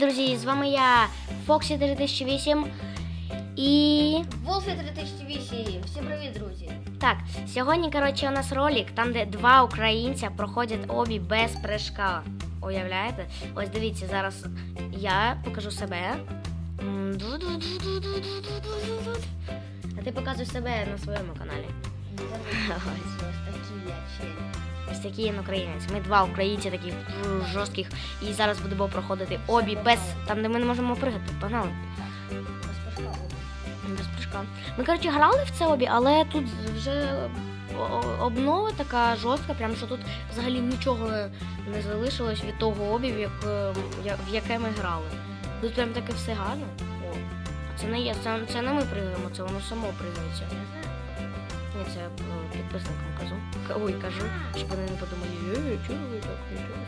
Друзі, з вами я, Фоксі 3008. І Волфі 3008. Всім привіт, друзі. так, сьогодні, коротше, у нас ролик, там, де два українця проходять обі без прыжка. Уявляєте? Ось дивіться, зараз я покажу себе. А ти показуй себе на своєму каналі. Ось такі я. Ось такий він українець. Ми два українці таких жорстких. І зараз будемо проходити обі без. Там, де ми не можемо пригати. Погнали. Без прыжка. Ми, коротше, грали в це обі, але тут вже обнова така жорстка, прям що тут взагалі нічого не залишилось від того обі, в, як, в яке ми грали. Тут прям таке все гарно. О, це не є, це, це не ми пригаємо, це воно само пригається. Ні, це підписникам кажу. Ой, кажу, щоб вони не подумали, е, чого ви так, нічого.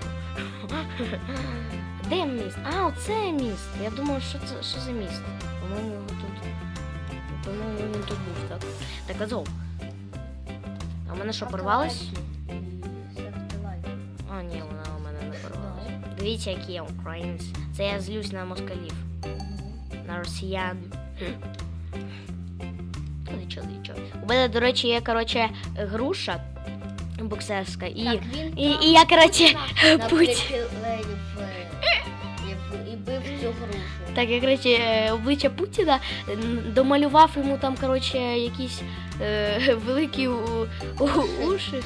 Де міст? А, оце міст. Я думав, що це що за міст? По-моєму, його тут. По-моєму, він тут був, так? Так, let's. А в мене що, порвалось? А, ні, вона у мене не порвалась. Дивіться, який я українець. Це я злюсь на москалів, на росіян. Нічого. У мене, до речі, є, коротше, груша боксерська. І, Так, він і, і я, коротше, путь. е, і- бив цю грушу. Так, я, коротше, е, обличчя Путіна домалював йому там, коротше, якісь е, великі у, у, уші.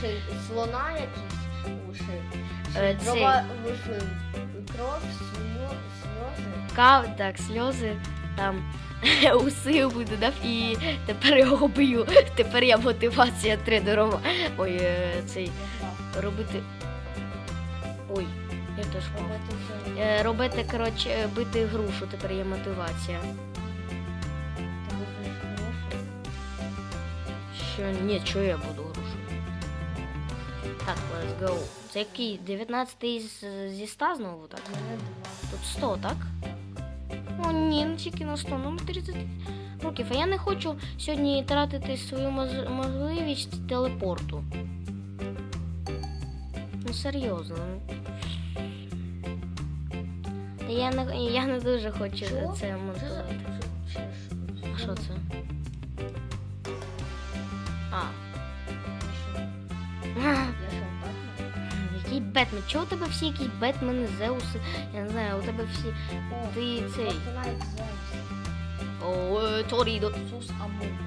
Слона якісь уші. Е, цей. дрова кров, сльо- сльози. Кав, так, сльози, там уси йому додав і тепер його бию. Тепер я мотивація тренерова. Ой, е, цей робити. Ой, я теж. Робити. Е, Робити, коротше, бити грушу, тепер є мотивація. Що ні, що я буду грушу. Так, let's go. Це який? 19 з- зі 100 знову, так? Тут 100, так? О, ні, не тільки на 100, ну 30 років. А я не хочу сьогодні тратити свою можливість телепорту. Ну, серйозно. ну. Та я не, я не дуже хочу Що? це монтувати. А що це? Бетмен? Чого у тебе всі якісь Бетмени, Зеуси? Я не знаю, у тебе всі. Ти цей. О, е, Торідо. Сус Амун.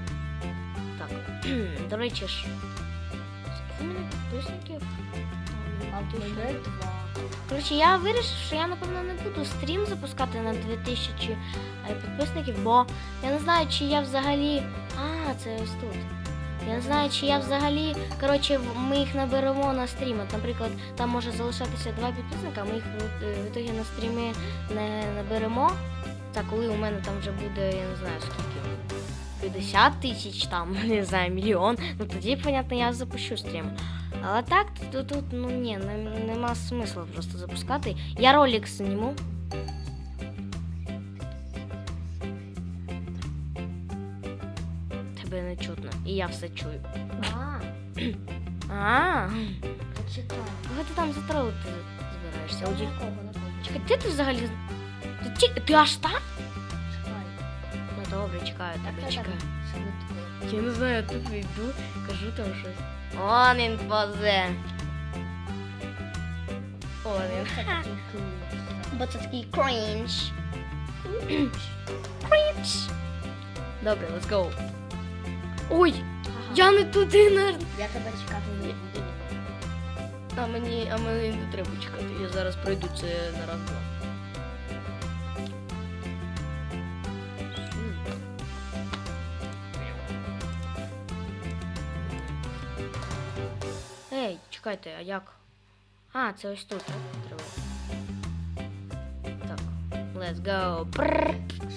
Так, до речі ж. Скільки мене підписників? Коротше, я вирішив, що я напевно не буду стрім запускати на 2000 е, підписників, бо я не знаю, чи я взагалі. А, це ось тут. Я знаю, чи я взагалі. Коротше, ми їх наберемо на стрім. От, наприклад, там може залишатися два підписника, ми їх в, е, ітогі на стрімі не наберемо. Так, коли у мене там вже буде, я не знаю скільки. 50 тисяч, там, не знаю, мільйон. Ну тоді, понятно, я запущу стрім. Але так, тут, тут ну ні, не- нема смисла просто запускати. Я ролик зніму. Тебе не чутно. І я все чую. А, А, почекай. кого ти там затролити збираєшся? Я Оді... нікого, нікого. Чекай, де ти взагалі? Ти, ті- ти аж там? Чекай. Ну добре, чекаю Так, чекаю. Я не знаю, я тупо йду, кажу там щось. Он він позе. Он він. Бо це такий крінж. Крінж. Добре, let's go. Ой, Ага. я не туди на. Я тебе чекати не буду. А мені, а мені не треба чекати. Я зараз пройду це на раз два. Ей, чекайте, а як? А, це ось тут? Треба. Так, let's go.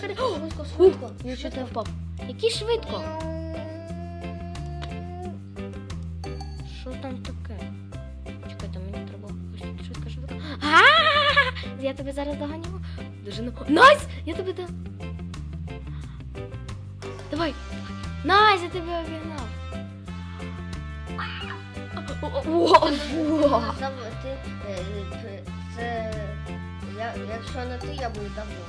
Швидко, швидко. Я чого не впав? Який швидко? Я тебе зараз доганю. Дуже ну. Найс! Я тебе до. Давай! Найс, я тебе обігнав. Ти, Це Я, якщо не ти, я би давно.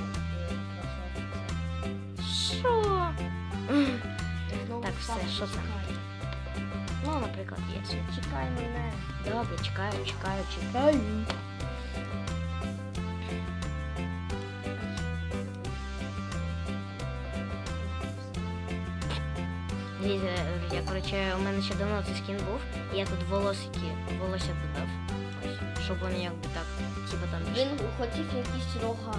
Що? Так, все, що це? Ну, наприклад, є. Чекай мене. Добре, чекаю, чекаю, чекаю. Дивіться, Я, коротше, у мене ще давно цей скін був, і я тут волосики, волосся додав. Ось, щоб вони якби так, типа там. Він хотів якісь рога.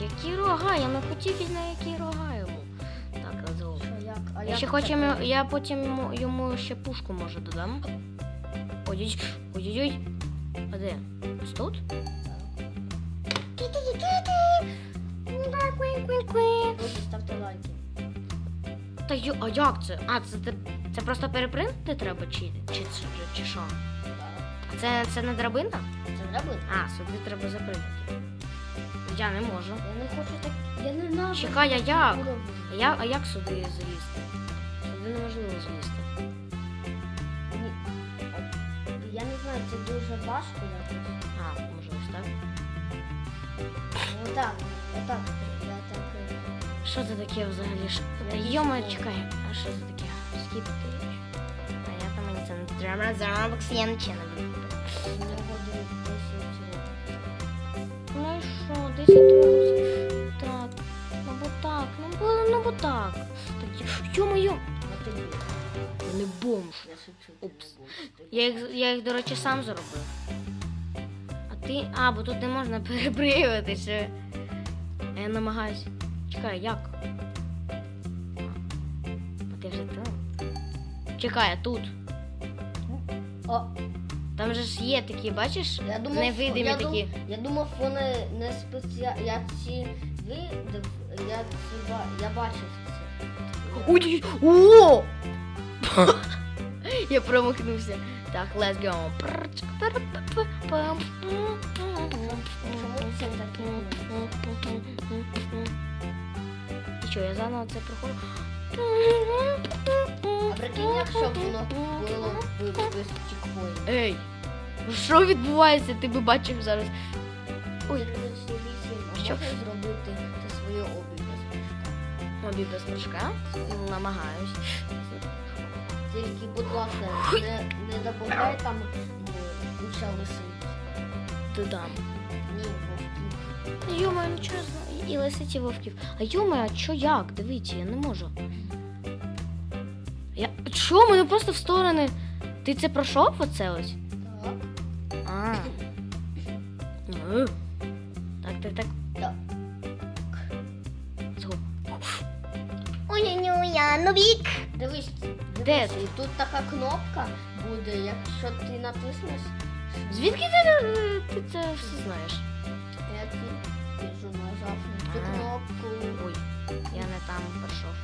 Які рога? Я не хотів на які рога йому. Так, як? А Я ще хочу, я потім йому, йому ще пушку може додам. Ой, ой-ой-ой. А де? Ось тут? Друзі, ставте лайки. Та йо, а як це? А, це, це просто перепринтити треба чи, чи, чи, чи що? А це, це не драбина? Це драбина. А, сюди треба запринтити. Я не можу. Я не хочу так. Я не надо. Чекай, а як? А, я, а як сюди залізти? Сюди неможливо залізти. Ні. Я не знаю, це дуже важко якось. А, ось так? Ну так, отак. Я Що це таке взагалі? Що- Та йома, чекай, а що це таке? Скіпати. А я там мені це не треба замок, я нічого не буду. У нього десь 10 років. Ну і що, 10 років? Так, ну бо так, ну бо, ну бо так. Так, йо-моє, я не бомж. Упс. Я їх, я їх, до речі, сам зробив. А ти. А, бо тут не можна перепригуватися. А я намагаюсь. Чекай, як? А ти вже там. Чекай, а тут. О, Там же ж є такі, бачиш? я думав, Невидимі я такі. Я думав, вони не спеціальні. Я ці видив, я ці ба- я бачив це. Ой, о! Я промахнувся. Так, let's go. Чому це таке? Що, я заново це проходжу? А прикинь, якщо б воно було б без чекпоінту. Ей! Що відбувається? Ти би бачив зараз. Ой. Що? можна зробити ти свою обі без мішка? Обі без мішка. Намагаюсь. Тільки, будь ласка, не, не добавляй там ну, куча лисиць. Додам. Ні, вовків. Йома, ну чого І лисиці вовків. А йома, а що як? Дивіться, я не можу. Я. Що? Мене просто в сторони. Ти це пройшов оце ось? Так. А. Ну. Так, так, так. Так. Ой-ой-ой, я новік. Дивись, Де дивись, ти? і тут така кнопка буде, якщо ти натиснеш, Звідки ти, е, ти це все знаєш? я біжу нажав на цю кнопку. Ой, я не там пройшов.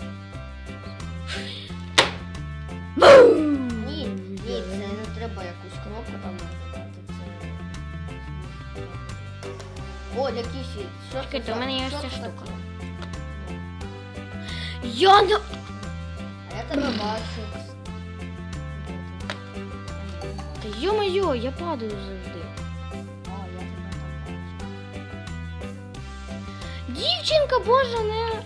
Ні, ні, це не треба якусь кнопку там. О, якісь. є. Що Чекайте, це у мене є ось ця це штука. таке? Я не. А я тебе бачу. Та йо-моє, я падаю завжди. Дівчинка, боже, не.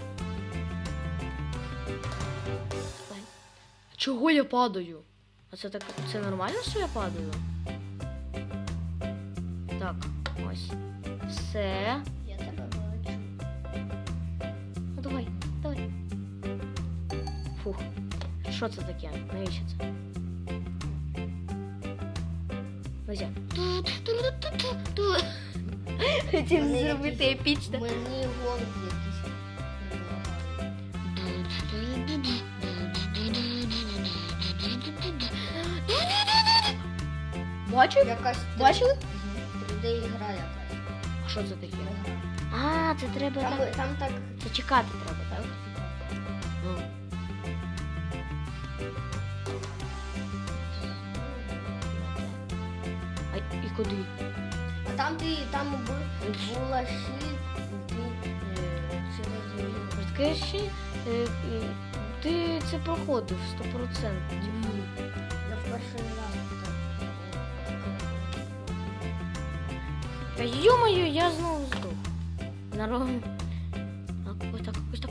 Чого я падаю? А це так. Це нормально, що я падаю? Так, ось. Все. Я тебе бачу. Ну давай, давай. Фух. Що це таке? Навіщо це? Ось я. Хотів Вони зробити якісь- епічно. Мені гонки якісь. Бачив? Якась Бачили? 3D ігра якась. А що це таке? А, це треба Там, так. там так. Це чекати треба, так? Ну. А і куди? Там ти там бу- була е, через ще е, е, ти це проходив 100%. я в перший раз. Та йомаю, я знову здох. Народ. Ось так, ось так.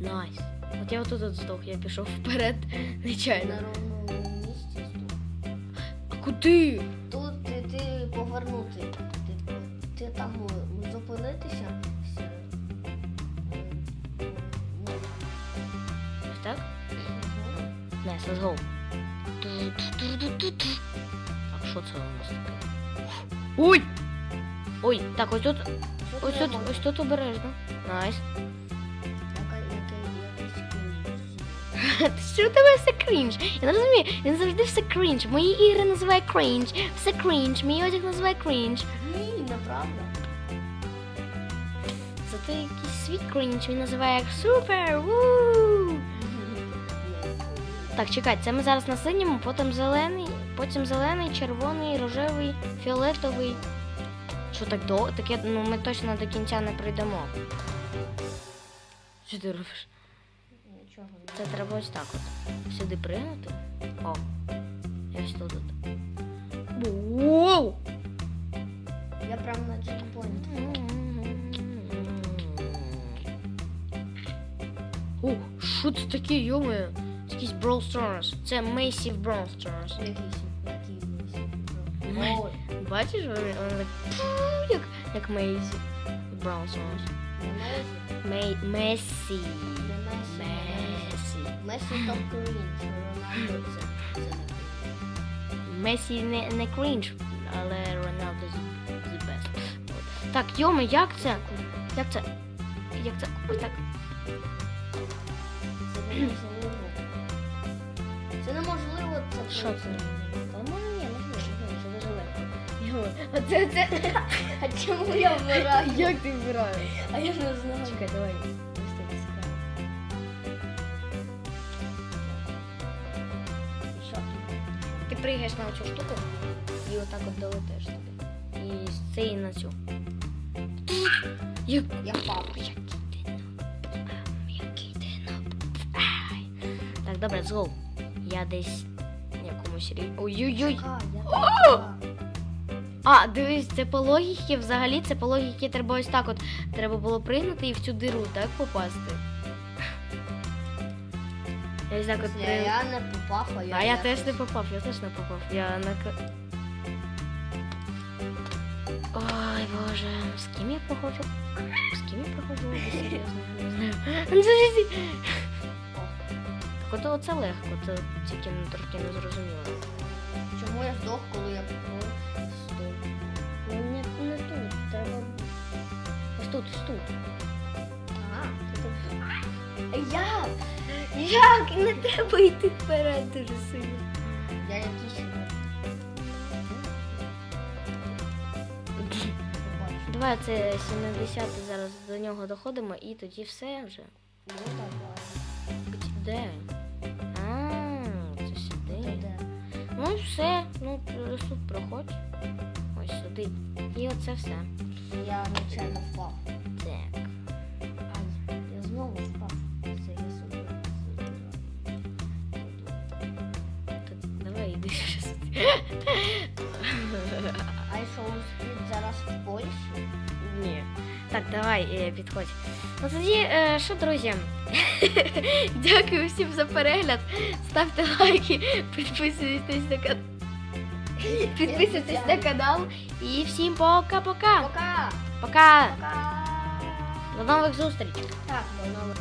Найс. От я отут от здох, я пішов вперед, нечайно. На куди? Тут ти, ти повернути. Ти, ти там е, зупинитися. Ось так? Найс, let's go. Так, що це у нас таке? Ой! Ой, так, ось тут, ось тут, ось тут обережно. Найс. Яка- Що у тебе все крінж? Я не розумію, він завжди все крінж. Мої ігри називає крінж, все крінж, мій одяг називає крінж. Ні, неправда. Зато якийсь свій крінж він називає як супер. Вуу! Так, чекай, це ми зараз на синьому, потім зелений, потім зелений, червоний, рожевий, фіолетовий. Що так до? Таке, ну ми точно до кінця не прийдемо. Що ти робиш? Нічого не Це треба ось так от. Сюди пригнути. О. І ось тут. Воу! Я прям на джекпоінт. О, що це таке, йоме? Це якийсь Brawl Stars. Це Мейсі в Brawl Stars. Якийсь, який Ми- Бачиш, так як, як Мейсі в Brawl Stars. не Месі, Мей, Месі. топ крінж, Рональдо це, це. Месі не, не крінж, але Роналдо the, best. Так, йоме, як це? Як це? Як це? Ось так. Це неможливо. Це неможливо, це Що це? Та може ні, можливо, це дуже легко. Оце це. А чому я вмираю? ти вбираєш? А я не знаю. Чекай, давай. Ти приїгаєш на цю штуку і отак от долетиш туди. І з цієї на цю. Як... Я впав. Який ти. Який ти. Так, добре, go. Я десь в якомусь рівні. Ой-ой-ой. А. А, дивись, це по логіки, взагалі, це по логіки треба ось так от. Треба було пригнути і в цю диру, так, попасти. Я ось так от Я, при... я не попав, а я. А я теж не попав, я теж не попав. Я на Ой, боже, з ким я проходжу? З ким я проходжу? Ви Серйозно, не знаю. Ну, Так от оце легко, це тільки не трошки не зрозуміло. Чому я здох, коли я попав? Стоп. Ну не, не тут, треба. Ось тут, ось тут. А, ти тут. Як? Як? Не треба йти вперед дуже сильно. Я якийсь. Давай це 70 зараз до нього доходимо і тоді все вже. Ну, давай. Де? А, це сюди. Ну все. Ну, тут проходь. Ось сюди. І оце все. Я нечайно впав. А що зараз в Польщі? Ні. Так, давай, е, підходь. Ну тоді, е, що, друзі? Дякую всім за перегляд. Ставте лайки, підписуйтесь на канал. Підписуйтесь на канал. І всім пока-пока. Пока! Пока. Пока! До нових зустрічей. Так, до нових